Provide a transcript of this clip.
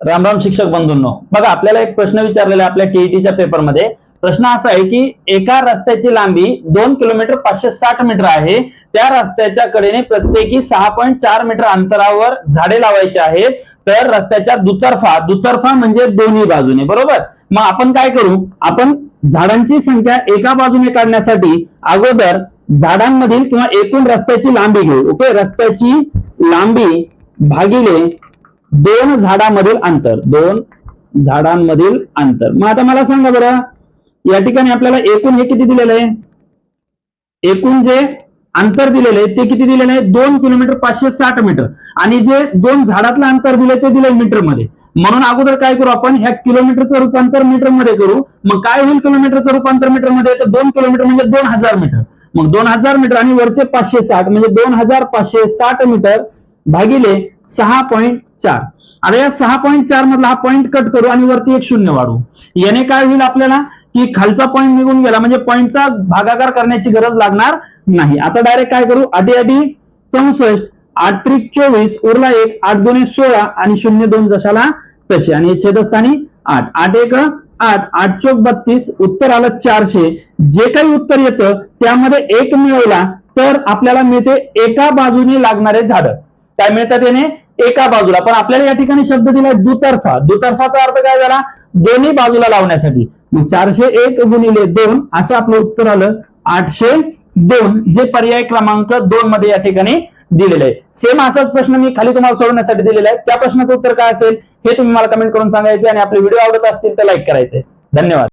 रामराम शिक्षक बंधूंनो. बघा आपल्याला एक प्रश्न विचारलेला आहे आपल्या टीईटीच्या पेपरमध्ये प्रश्न असा आहे की एका रस्त्याची लांबी दोन किलोमीटर पाचशे साठ मीटर आहे. त्या रस्त्याच्या कडेने प्रत्येकी सहा पॉईंट चार मीटर अंतरावर झाडे लावायची आहेत. तर रस्त्याच्या दुतर्फा दुतर्फा म्हणजे दोन्ही बाजूने बरोबर? मग आपण काय करू? आपण झाडांची संख्या एका बाजूने काढण्यासाठी अगोदर झाडांमधील किंवा एकूण रस्त्याची लांबी घेऊ. ओके? रस्त्याची लांबी भागिले दोन झाडांमधील अंतर दोन झाडांमधील अंतर. मग आता मला सांगा बरं या ठिकाणी आपल्याला एकूण हे किती दिलेलं आहे? एकूण जे अंतर दिलेलं आहे ते किती दिलेलं आहे? दोन किलोमीटर पाचशे साठ मीटर. आणि जे दोन झाडातलं अंतर दिलंय ते दिलंय मीटरमध्ये म्हणून अगोदर काय करू आपण? ह्या किलोमीटरचं रूपांतर मीटरमध्ये करू. मग काय होईल किलोमीटरचं रूपांतर मीटरमध्ये तर दोन किलोमीटर म्हणजे दोन हजार मीटर. मग दोन हजार मीटर आणि वरचे पाचशे साठ म्हणजे दोन हजार पाचशे साठ मीटर भागिले सहा पॉईंट चार. आता या सहा पॉईंट चार मधला हा पॉईंट कट करू आणि वरती एक शून्य वाढू याने काय होईल आपल्याला? की खालचा पॉईंट निघून गेला. म्हणजे पॉईंटचा भागाकार करण्याची गरज लागणार नाही. आता डायरेक्ट काय करू? आठी आठी चौसष्ट आठ त्रिक चोवीस उरला एक आठ दोन सोळा आणि शून्य दोन जशाला तसे. आणि छेदस्थानी आठ. आठ एक आठ. आठ चौक बत्तीस उत्तर आलं चारशे. जे काही उत्तर येतं त्यामध्ये एक मिळवला तर आपल्याला मिळते एका बाजूने लागणारे झाड. काय मिळतात याने? एका बाजूला. पण आपल्याला या ठिकाणी शब्द दिलाय दुतर्फा. दुतर्फाचा अर्थ काय झाला? दोन्ही बाजूला लावण्यासाठी. चारशे एक गुणिले दोन असं आपलं उत्तर आलं. आठशे दोन जे पर्याय क्रमांक दोन मध्ये या ठिकाणी दिलेलं आहे. सेम असाच प्रश्न मी खाली तुम्हाला सोडवण्यासाठी दिलेला आहे. त्या प्रश्नाचं उत्तर काय असेल? हे तुम्ही मला कमेंट करून सांगायचे आणि आपले व्हिडिओ आवडत असतील तर लाईक करायचे धन्यवाद.